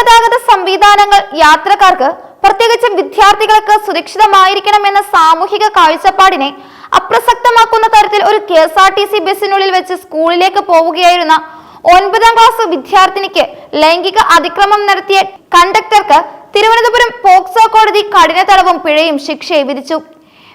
പൊതുഗതാഗത സംവിധാനങ്ങൾ യാത്രക്കാർക്ക് പ്രത്യേകിച്ചും വിദ്യാർത്ഥികൾക്ക് സുരക്ഷിതമായിരിക്കണമെന്ന സാമൂഹിക കാഴ്ചപ്പാടിനെ അപ്രസക്തമാക്കുന്ന തരത്തിൽ ഒരു K S R T C ബസ്സിനുള്ളിൽ വെച്ച് സ്കൂളിലേക്ക് പോവുകയായിരുന്ന ഒൻപതാം ക്ലാസ് വിദ്യാർത്ഥിനിക്ക് ലൈംഗിക അതിക്രമം നടത്തിയ കണ്ടക്ടർക്ക് തിരുവനന്തപുരം പോക്സോ കോടതി കഠിന തടവും പിഴയും ശിക്ഷയെ വിധിച്ചു.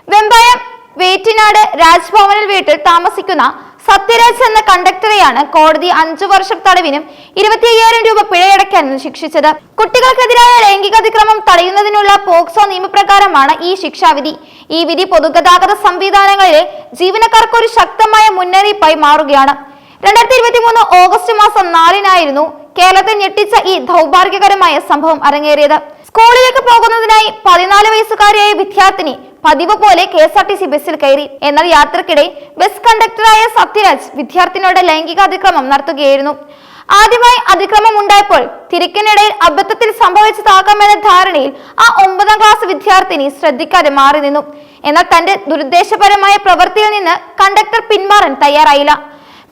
വെമ്പായം വേറ്റിനാട് രാജ്ഭവനിൽ വീട്ടിൽ താമസിക്കുന്ന സത്യരാജ് എന്ന കണ്ടക്ടറെയാണ് കോടതി അഞ്ചു വർഷം തടവിനും ഇരുപത്തിയ്യായിരം രൂപ പിഴയടയ്ക്കാനും ശിക്ഷിച്ചത്. കുട്ടികൾക്കെതിരായ ലൈംഗികാതിക്രമം തടയുന്നതിനുള്ള പോക്സോ നിയമപ്രകാരമാണ് ഈ ശിക്ഷാവിധി. ഈ വിധി പൊതുഗതാഗത സംവിധാനങ്ങളിലെ ജീവനക്കാർക്ക് ഒരു ശക്തമായ മുന്നറിയിപ്പായി മാറുകയാണ്. രണ്ടായിരത്തി ഇരുപത്തി മൂന്ന് ഓഗസ്റ്റ് മാസം നാലിനായിരുന്നു കേരളത്തെ ഞെട്ടിച്ച ഈ ദൗർഭാഗ്യകരമായ സംഭവം അരങ്ങേറിയത്. സ്കൂളിലേക്ക് പോകുന്നതിനായി പതിനാല് വയസ്സുകാരിയായ വിദ്യാർത്ഥിനി പതിവ് പോലെ K S R T C ബസ്സിൽ കയറി. എന്നാൽ യാത്രക്കിടെ ബസ് കണ്ടക്ടറായ സത്യരാജ് വിദ്യാർത്ഥിനിയുടെ ലൈംഗിക അതിക്രമം നടത്തുകയായിരുന്നു. ആദ്യമായി അതിക്രമം ഉണ്ടായപ്പോൾ തിരക്കിനിടയിൽ അബദ്ധത്തിൽ സംഭവിച്ചതാകാമെന്ന ധാരണയിൽ ആ ഒമ്പതാം ക്ലാസ് വിദ്യാർത്ഥിനി ശ്രദ്ധിക്കാതെ മാറി നിന്നു. എന്നാൽ തന്റെ ദുരുദ്ദേശപരമായ പ്രവൃത്തിയിൽ നിന്ന് കണ്ടക്ടർ പിന്മാറാൻ തയ്യാറായില്ല.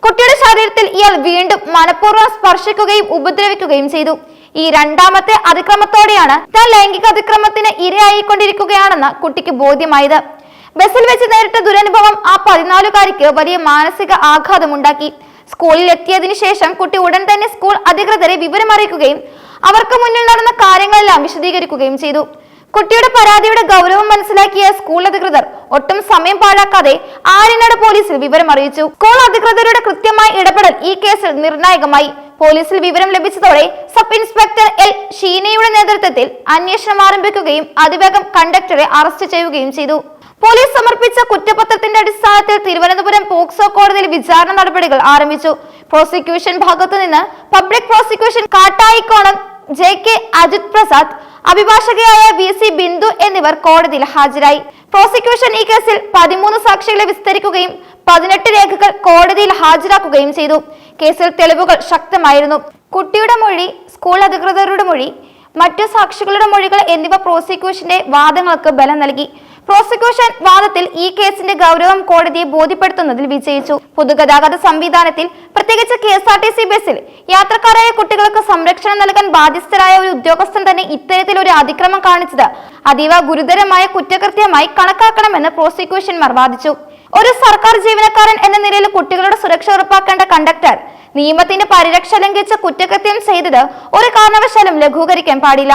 കുട്ടിയുടെ ശരീരത്തിൽ ഇയാൾ വീണ്ടും മനഃപൂർവം സ്പർശിക്കുകയും ഉപദ്രവിക്കുകയും ചെയ്തു. ഈ രണ്ടാമത്തെ അതിക്രമത്തോടെയാണ് താൻ ലൈംഗിക അതിക്രമത്തിന് ഇരയായിക്കൊണ്ടിരിക്കുകയാണെന്ന് കുട്ടിക്ക് ബോധ്യമായത്. ബസ്സിൽ വെച്ച് നേരിട്ട ദുരനുഭവം ആ പതിനാലുകാരിക്ക് വലിയ മാനസിക ആഘാതമുണ്ടാക്കി. സ്കൂളിൽ എത്തിയതിനു ശേഷം കുട്ടി ഉടൻ തന്നെ സ്കൂൾ അധികൃതരെ വിവരമറിയിക്കുകയും അവർക്ക് മുന്നിൽ നടന്ന കാര്യങ്ങളെല്ലാം വിശദീകരിക്കുകയും ചെയ്തു. കുട്ടിയുടെ പരാതിയുടെ ഗൗരവം മനസ്സിലാക്കിയ സ്കൂൾ അധികൃതർ ഒട്ടും സമയം പാഴാക്കാതെ ആര്യനാട് പോലീസിൽ വിവരം അറിയിച്ചു. സ്കൂൾ അധികൃതരുടെ കൃത്യമായ ഇടപെടൽ ഈ കേസിൽ നിർണായകമായി. പോലീസിൽ വിവരം ലഭിച്ചതോടെ സബ് ഇൻസ്പെക്ടർ എൽ ഷീനയുടെ നേതൃത്വത്തിൽ അന്വേഷണം ആരംഭിക്കുകയും അതിവേഗം കണ്ടക്ടറെ അറസ്റ്റ് ചെയ്യുകയും ചെയ്തു. പോലീസ് സമർപ്പിച്ച കുറ്റപത്രത്തിന്റെ അടിസ്ഥാനത്തിൽ തിരുവനന്തപുരം പോക്സോ കോടതിയിൽ വിചാരണ നടപടികൾ ആരംഭിച്ചു. പ്രോസിക്യൂഷൻ ഭാഗത്തുനിന്ന് public prosecution Kattayikonam J K Ajith Prasad അഭിഭാഷകയായ V C Bindu എന്നിവർ കോടതിയിൽ ഹാജരായി. പ്രോസിക്യൂഷൻ ഈ കേസിൽ പതിമൂന്ന് സാക്ഷികളെ വിസ്തരിക്കുകയും പതിനെട്ട് രേഖകൾ കോടതിയിൽ ഹാജരാക്കുകയും ചെയ്തു. കേസിൽ തെളിവുകൾ ശക്തമായിരുന്നു. കുട്ടിയുടെ മൊഴി സ്കൂൾ അധികൃതരുടെ മൊഴി മറ്റു സാക്ഷികളുടെ മൊഴികൾ എന്നിവ പ്രോസിക്യൂഷന്റെ വാദങ്ങൾക്ക് ബലം നൽകി. പ്രോസിക്യൂഷൻ വാദത്തിൽ ഈ കേസിന്റെ ഗൗരവം കോടതിയെ ബോധ്യപ്പെടുത്തുന്നതിൽ വിജയിച്ചു. പൊതുഗതാഗത സംവിധാനത്തിൽ പ്രത്യേകിച്ച് K S R T C ബസ്സിൽ യാത്രക്കാരായ കുട്ടികൾക്ക് സംരക്ഷണം നൽകാൻ ബാധ്യസ്ഥരായ ഒരു ഉദ്യോഗസ്ഥൻ തന്നെ ഇത്തരത്തിലൊരു അതിക്രമം കാണിച്ചത് അതീവ ഗുരുതരമായ കുറ്റകൃത്യമായി കണക്കാക്കണമെന്ന് പ്രോസിക്യൂഷൻമാർ വാദിച്ചു. ഒരു സർക്കാർ ജീവനക്കാരൻ എന്ന നിലയിൽ കുട്ടികളുടെ സുരക്ഷ ഉറപ്പാക്കേണ്ട കണ്ടക്ടർ നിയമത്തിന്റെ പരിരക്ഷ ലംഘിച്ച കുറ്റകൃത്യം ചെയ്തത് ഒരു കാരണവശാലും ലഘൂകരിക്കാൻ പാടില്ല.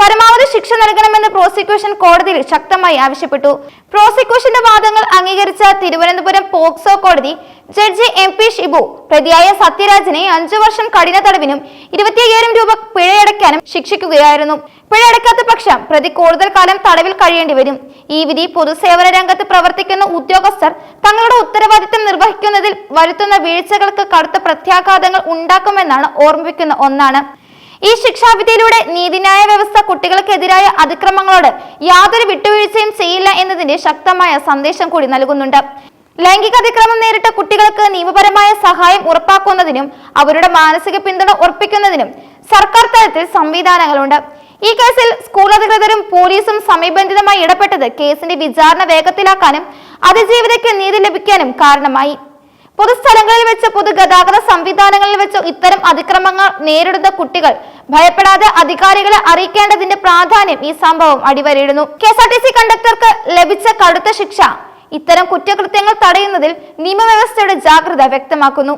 പരമാവധി ശിക്ഷ നൽകണമെന്ന് പ്രോസിക്യൂഷൻ കോടതിയിൽ ശക്തമായി ആവശ്യപ്പെട്ടു. പ്രോസിക്യൂഷന്റെ വാദങ്ങൾ അംഗീകരിച്ച തിരുവനന്തപുരം പോക്സോ കോടതി ജഡ്ജി എം പി ഷിബു പ്രതിയായ സത്യരാജിനെ അഞ്ചു വർഷം കഠിന തടവിനും ഇരുപത്തിയ്യായിരം രൂപ പിഴയടയ്ക്കാനും ശിക്ഷിക്കുകയായിരുന്നു. പിഴയടക്കാത്ത പക്ഷം പ്രതി കൂടുതൽ കാലം തടവിൽ കഴിയേണ്ടി വരും. ഈ വിധി പൊതുസേവന രംഗത്ത് പ്രവർത്തിക്കുന്ന ഉദ്യോഗസ്ഥർ തങ്ങളുടെ ഉത്തരവാദിത്തം നിർവഹിക്കുന്നതിൽ വരുത്തുന്ന വീഴ്ചകൾക്ക് കടുത്ത പ്രത്യാഘാതങ്ങൾ ഉണ്ടാക്കുമെന്നാണ് ഓർമ്മിപ്പിക്കുന്ന ഒന്നാണ്. ഈ ശിക്ഷാവിധിയിലൂടെ നീതിന്യായ വ്യവസ്ഥ കുട്ടികൾക്കെതിരായ അതിക്രമങ്ങളോട് യാതൊരു വിട്ടുവീഴ്ചയും ചെയ്യില്ല എന്നതിന്റെ ശക്തമായ സന്ദേശം കൂടി നൽകുന്നുണ്ട്. ലൈംഗിക അതിക്രമം നേരിട്ട കുട്ടികൾക്ക് നിയമപരമായ സഹായം ഉറപ്പാക്കുന്നതിനും അവരുടെ മാനസിക പിന്തുണ ഉറപ്പിക്കുന്നതിനും സർക്കാർ തലത്തിൽ സംവിധാനങ്ങളുണ്ട്. ഈ കേസിൽ സ്കൂൾ അധികൃതരും പോലീസും സമയബന്ധിതമായി ഇടപെട്ടത് കേസിന്റെ വിചാരണ വേഗത്തിലാക്കാനും അതിജീവിതയ്ക്ക് നീതി ലഭിക്കാനും കാരണമായി. പൊതുസ്ഥലങ്ങളിൽ വെച്ച് പൊതുഗതാഗത സംവിധാനങ്ങളിൽ വെച്ച് ഇത്തരം അതിക്രമങ്ങൾ നേരിടുന്ന കുട്ടികൾ ഭയപ്പെടാതെ അധികാരികളെ അറിയിക്കേണ്ടതിന്റെ പ്രാധാന്യം ഈ സംഭവം അടിവരയിടുന്നു. K S R T C കണ്ടക്ടർക്ക് ലഭിച്ച കടുത്ത ശിക്ഷ. ഇത്തരം കുറ്റകൃത്യങ്ങൾ തടയുന്നതിൽ നിയമവ്യവസ്ഥയുടെ ജാഗ്രത വ്യക്തമാക്കുന്നു.